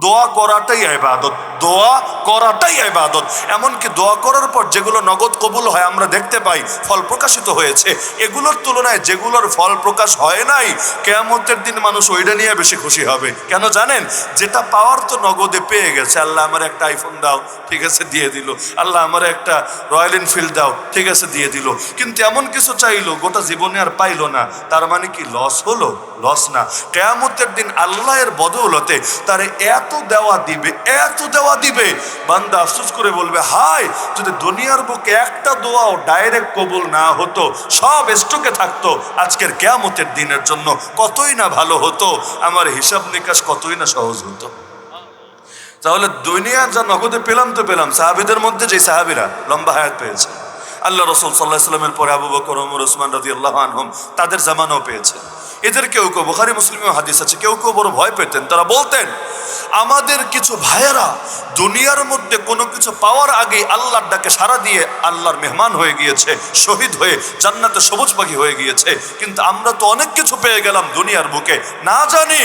দোয়া করাটাই ইবাদত, দোয়া করাটাই ইবাদত। এমনকি দোয়া করার পর যেগুলো নগদ কবুল হয় আমরা দেখতে পাই, ফল প্রকাশিত হয়েছে। এগুলোর তুলনায় যেগুলোর ফল প্রকাশ হয় নাই, কেয়ামতের দিন মানুষ ওইটা নিয়ে বেশি খুশি হবে। কেন জানেন? যেটা পাওয়ার তো নগদে পেয়ে গেছে। আল্লাহ আমার একটা আইফোন দাও, ঠিক আছে, দিয়ে দিল। আল্লাহ আমার একটা রয়্যাল এনফিল্ড দাও, ঠিক আছে, দিয়ে দিল। কিন্তু এমন কিছু চাইলো, গোটা জীবনে আর পাইলো না। তার মানে কি? লস হলো? লস না। কেয়ামতের দিন আল্লাহের বদৌলতে তার এত দেওয়া দিবে, এত দেওয়া দিবে। বান্দা আফসোস করে বলবে হাই যদি দুনিয়ার বুকে একটা দোয়াও ডাইরেক্ট কবুল না হতো, সব স্টকে থাকতো আজকের কেয়ামতের দিনের জন্য, কতই না ভালো হতো, আমার হিসাব নিকাশ কতই না সহজ হতো। তাহলে দুনিয়া যা নগদে পেলাম তো পেলাম, সাহাবিদের মধ্যে যে সাহাবিরা লম্বা হায়াত পেয়েছে। আল্লাহ রসুল সাল্লাহ সাল্লামের পরে আবু বকর, ওমর, ওসমান রাজি আল্লাহ আনহম, তাদের জামানাও পেয়েছে। এদের কেউ কেউ, বুখারি মুসলিমেও হাদিস আছে, কেউ কেউ বড় ভয় পেতেন। তারা বলতেন, আমাদের কিছু ভাইয়েরা দুনিয়ার মধ্যে কোনো কিছু পাওয়ার আগে আল্লাহর ডাকে সারা দিয়ে আল্লাহর মেহমান হয়ে গিয়েছে, শহীদ হয়ে জান্নাতে সবুজ পাখি হয়ে গিয়েছে। কিন্তু আমরা তো অনেক কিছু পেয়ে গেলাম দুনিয়ার বুকে। না জানি,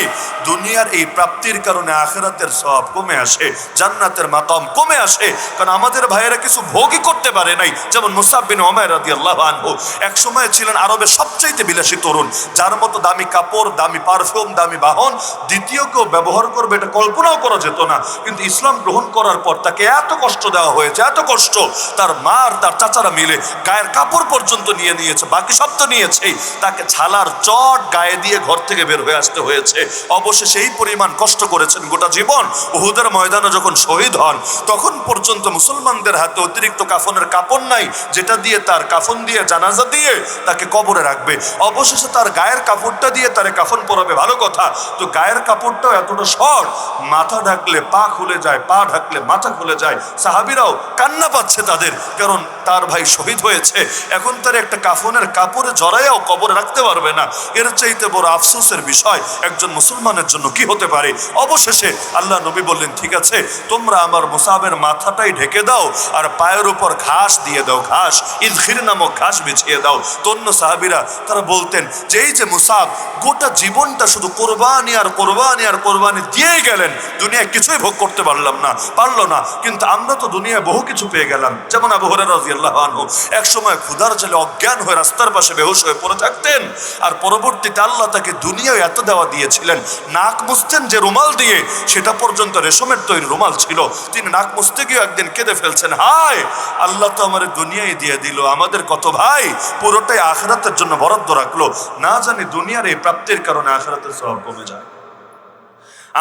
দুনিয়ার এই প্রাপ্তির কারণে আখেরাতের সব কমে আসে, জান্নাতের মাকাম কমে আসে। কারণ আমাদের ভাইয়েরা কিছু ভোগই করতে পারে নাই, যেমন মুসাব বিন ওমায় রাদি আল্লাহ আনহু। এক সময় ছিলেন আরবের সবচাইতে বিলাসী তরুণ, যার মতো দামি কাপড়, দামি পারফিউম, দামি বাহন, দ্বিতীয় কেউ ব্যবহার করবে এটা কল্পনাও করা যেত না। কিন্তু ইসলাম গ্রহণ করার পর তাকে এত কষ্ট দেওয়া হয়েছে, এত কষ্ট তার মা আর তার চাচারা মিলে গায়ের কাপড় পর্যন্ত নিয়ে নিয়েছে, বাকি সব তো নিয়েছেই তাকে ছালার চট গায়ে দিয়ে ঘর থেকে বের হয়ে আসতে হয়েছে। অবশেষে এই পরিমাণ কষ্ট করেছেন গোটা জীবন। উহুদের ময়দানে যখন শহীদ হন, তখন পর্যন্ত মুসলমানদের হাতে অতিরিক্ত কাফনের কাপড় নাই, যেটা দিয়ে তার কাফন দিয়ে জানাজা দিয়ে তাকে কবরে রাখবে। অবশেষে তার গায়ের কাপড়টা দিয়ে তার কাফন পরাবে, ভালো কথা। তো গায়ের কাপড়টাও এতটা শর্ট মাথা ঢাকলে পা খুলে যায়, পা ঢাকলে মাথা খুলে যায়। সাহাবিরাও কান্না পাচ্ছে তাদের, কারণ তার ভাই শহীদ হয়েছে। এখন তার একটা কাফনের কাপড়ে জড়াইয়াও কবরে রাখতে পারবে না। এর চাইতে বড় আফসোসের বিষয়, একজন মুসলমানের জন্য কি হতে পারে? অবশেষে আল্লাহ নবী বললেন, ঠিক আছে, তোমরা আমার মুসাবের মাথাটাই ঢেকে দাও আর পায়ের উপর ঘাস দিয়ে দাও, ঘাস। ইদখির নামক ঘাস বিছিয়ে দাও। তন্য সাহাবিরা তারা বলতেন, যেই যে মুসাব গোটা জীবনটা শুধু কোরবানি আর কোরবানি আর কোরবানি দিয়েই গেলেন। দুনিয়ায় কিছুই ভোগ করতে পারলাম না, পারল না। কিন্তু আমরা তো দুনিয়ায় বহু কিছু পেয়ে গেলাম। যেমন আবু হরে রাজিয়াল্লাহ আনহু এক সময় ক্ষুধার ছেলে অজ্ঞান হয়ে রাস্তার পাশে বেহুশ হয়ে পড়ে থাকতেন। আর পরবর্তীতে আল্লাহ তাকে দুনিয়ায় এত দেওয়া দিয়েছিলেন, নাক মুছতেন যে রুমাল দিয়ে, সেটা পর্যন্ত রেশমের তৈরি রুমাল ছিল। তিনি নাক মুছতে গিয়ে একদিন কেঁদে ফেলছেন, হায়, আল্লাহ তো আমার দুনিয়ায় দিয়ে দিল, আমাদের কত ভাই? পুরোটাই আখরাতের জন্য বরাদ্দ রাখল। না জানি দুনিয়ার এই প্রাপ্তির কারণে আখেরাতের সব কমে যায়।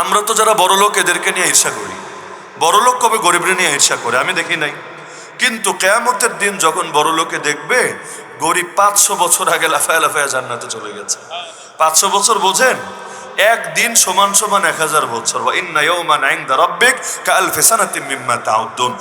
আমরা তো যারা বড় লোক এদেরকে নিয়ে ঈর্ষা করি, বড় লোক কবে গরিবরে নিয়ে ঈর্ষা করে, আমি দেখি নাই। কিন্তু কেয়ামতের দিন যখন বড় লোকে দেখবে, গরিব পাঁচশো বছর আগে লাফায় লাফায় জান্নাতে চলে গেছে। পাঁচশো বছর বোঝেন? একদিন সমান সমান এক হাজার বছর। বা ইন্না ইয়াউমান ইনদা রাব্বিক কাআলফি ফেসানাতি মিম্মা তাউদ্দুন।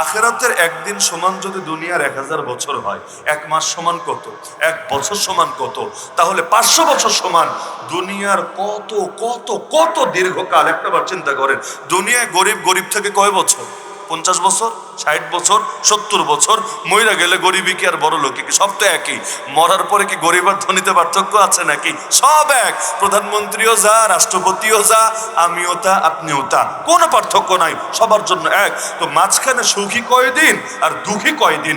আখিরাতের একদিন সমান যদি দুনিয়ার এক হাজার বছর হয়, এক মাস সমান কত? এক বছর সমান কত? তাহলে পাঁচশো বছর সমান। দুনিয়ার কত কত কত দীর্ঘকাল একটা বার চিন্তা করেন, দুনিয়ায় গরিব গরিব থেকে কয় বছর? পঞ্চাশ বছর, ষাট বছর, সত্তর বছর, মইরা গেলে গরিবই কি আর বড় লোকে? কি সব তো একই? মরার পরে কি গরিব আর ধনীতে পার্থক্য আছে নাকি? সব এক। প্রধানমন্ত্রীও যা, রাষ্ট্রপতিও যা, আমিও তা, আপনিও তা। কোনো পার্থক্য নাই, সবার জন্য এক। তো মাঝখানে সুখী কয়দিন আর দুঃখী কয়দিন?